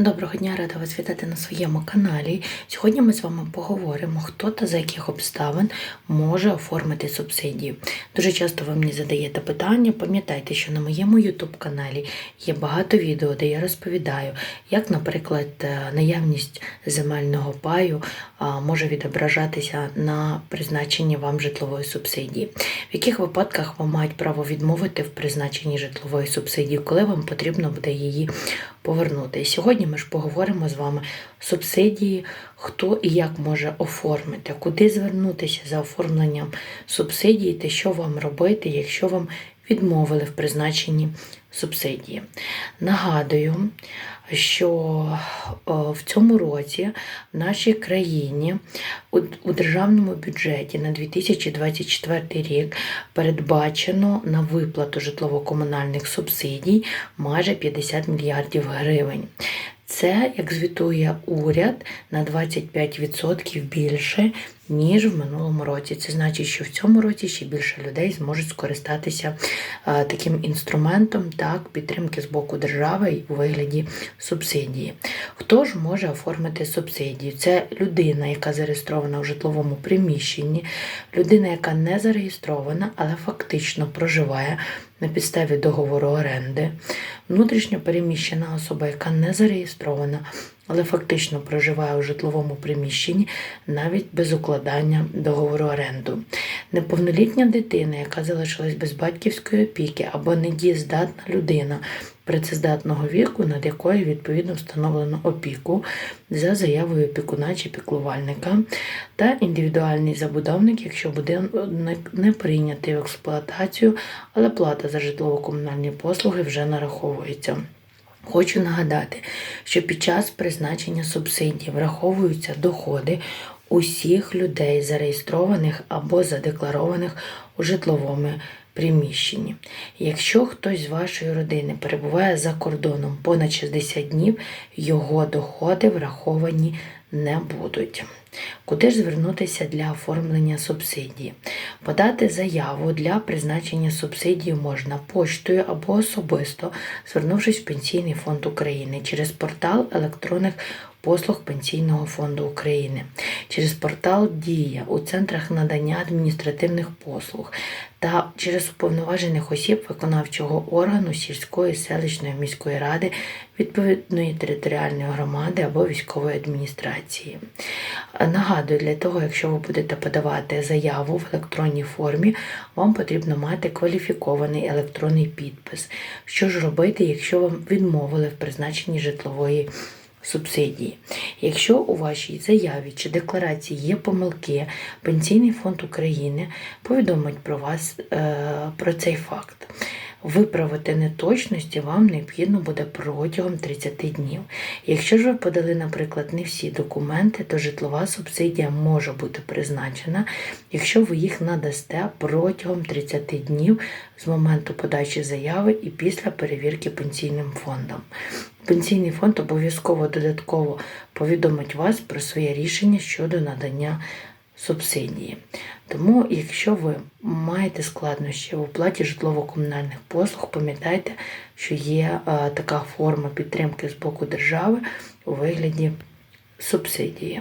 Доброго дня, рада вас вітати на своєму каналі. Сьогодні ми з вами поговоримо, хто та за яких обставин може оформити субсидію. Дуже часто ви мені задаєте питання. Пам'ятайте, що на моєму YouTube каналі є багато відео, де я розповідаю, як, наприклад, е, наявність земельного паю може відображатися на призначенні вам житлової субсидії. В яких випадках вам мають право відмовити в призначенні житлової субсидії, коли вам потрібно буде її повернути. Сьогодні ми ж поговоримо з вами субсидії, хто і як може оформити, куди звернутися за оформленням субсидії та що вам робити, якщо вам відмовили в призначенні субсидії. Нагадую, що в цьому році в нашій країні у державному бюджеті на 2024 рік передбачено на виплату житлово-комунальних субсидій майже 50 мільярдів гривень. Це, як звітує уряд, на 25% більше, ніж в минулому році. Це значить, що в цьому році ще більше людей зможуть скористатися е, таким інструментом так, підтримки з боку держави у вигляді субсидії. Хто ж може оформити субсидію? Це людина, яка зареєстрована у житловому приміщенні, людина, яка не зареєстрована, але фактично проживає на підставі договору оренди, внутрішньо переміщена особа, яка не зареєстрована, але фактично проживає у житловому приміщенні навіть без укладання договору оренду. Неповнолітня дитина, яка залишилась без батьківської опіки або недієздатна людина працездатного віку, над якою відповідно встановлено опіку за заявою опікуна чи піклувальника, та індивідуальний забудовник, якщо будинок не прийнятий в експлуатацію, але плата за житлово-комунальні послуги вже нараховується. Хочу нагадати, що під час призначення субсидій враховуються доходи усіх людей, зареєстрованих або задекларованих у житловому приміщенні. Якщо хтось з вашої родини перебуває за кордоном понад 60 днів, його доходи враховані не будуть. Куди ж звернутися для оформлення субсидії? Подати заяву для призначення субсидії можна поштою або особисто, звернувшись в Пенсійний фонд України через портал електронних послуг Пенсійного фонду України, через портал Дія у центрах надання адміністративних послуг та через уповноважених осіб виконавчого органу сільської, селищної міської ради відповідної територіальної громади або військової адміністрації. Нагадую, для того, якщо ви будете подавати заяву в електронній формі, вам потрібно мати кваліфікований електронний підпис. Що ж робити, якщо вам відмовили в призначенні житлової субсидії? Якщо у вашій заяві чи декларації є помилки, Пенсійний фонд України повідомить про вас е, про цей факт. Виправити неточності вам необхідно буде протягом 30 днів. Якщо ж ви подали, наприклад, не всі документи, то житлова субсидія може бути призначена, якщо ви їх надасте протягом 30 днів з моменту подачі заяви і після перевірки пенсійним фондом. Пенсійний фонд обов'язково додатково повідомить вас про своє рішення щодо надання субсидії. Тому, якщо ви маєте складнощі в оплаті житлово-комунальних послуг, пам'ятайте, що є а, така форма підтримки з боку держави у вигляді субсидії.